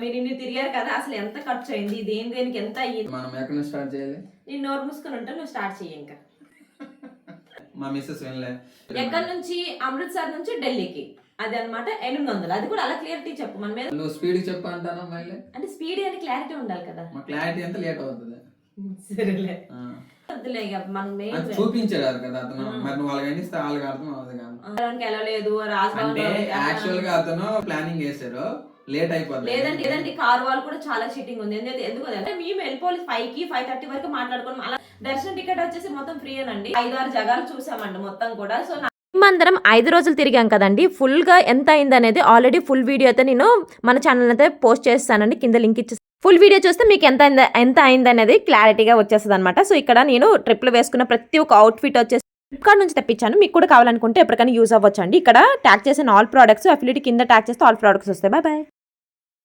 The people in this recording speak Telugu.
మీరు ఇన్ని తిరిగారు కదా అసలు ఎంత ఖర్చు అయింది దేని దేనికి ఎంత అయ్యింది? మనం ఎక్కడి నుంచి స్టార్ట్ చేయాలి? నేను నోరు మూసుకొని ఉంటే నువ్వు స్టార్ట్ చెయ్యి ఇంకా. మా మిస్సెస్ వినలే ఎక్కడి నుంచి? అమృత్సర్ నుంచి ఢిల్లీకి. అది అన్నమాట ఎనిమిది వందలు. అది కూడా అలా క్లియరిటీ చెప్పు మన మీద. నువ్వు స్పీడ్ చెప్పు అంటానా మళ్ళీ? అంటే స్పీడ్ అని క్లారిటీ ఉండాలి కదా. మా క్లారిటీ ఎంత లేట్ అవుతుంది. సరేలే. చూపించారు కదా అతను. మరి నువ్వు వాళ్ళకి ఇస్తే వాళ్ళకి అర్థం అవ్వదు కాదు. వెళ్ళలేదు రాజభవన్ అంటే లో యాక్చువల్గా అతను ప్లానింగ్ చేశారు. లేట్ అయిపోతుంది లేదండి లేదండి. కార్ వాళ్ళు కూడా చాలా చీటింగ్ ఉంది. ఎందుకంటే ఎందుకు అంటే మేము వెళ్ళిపోవాలి ఫైవ్కి ఫైవ్ థర్టీ వరకు అలా దర్శనం టికెట్ వచ్చేసి మొత్తం ఫ్రీ అనండి ఐదు ఆరు జగాలు చూసామండి మొత్తం కూడా. సో మేమందరం ఐదు రోజులు తిరిగాం కదండి. ఫుల్గా ఎంత అయింది అనేది ఆల్రెడీ ఫుల్ వీడియో అయితే నేను మన ఛానల్ అయితే పోస్ట్ చేస్తానండి. కింద లింక్ ఇచ్చేసి ఫుల్ వీడియో చూస్తే మీకు ఎంత అయింది ఎంత అయింది అనేది క్లారిటీగా వచ్చేస్తుంది అనమాట సో ఇక్కడ నేను ట్రిప్లో వేసుకున్న ప్రతి ఒక్క అవుట్ఫిట్ వచ్చేసి ఫ్లిప్కార్ట్ నుంచి తెప్పించాను. మీకు కూడా కావాలనుకుంటే ఎప్పటికైనా యూజ్ అవ్వచ్చు అండి ఇక్కడ ట్యాక్ చేసిన ఆల్ ప్రోడక్ట్స్ అఫిలిటీ కింద ట్యాక్ చేస్తే ఆల్ ప్రోడక్ట్స్ వస్తాయి. Bye bye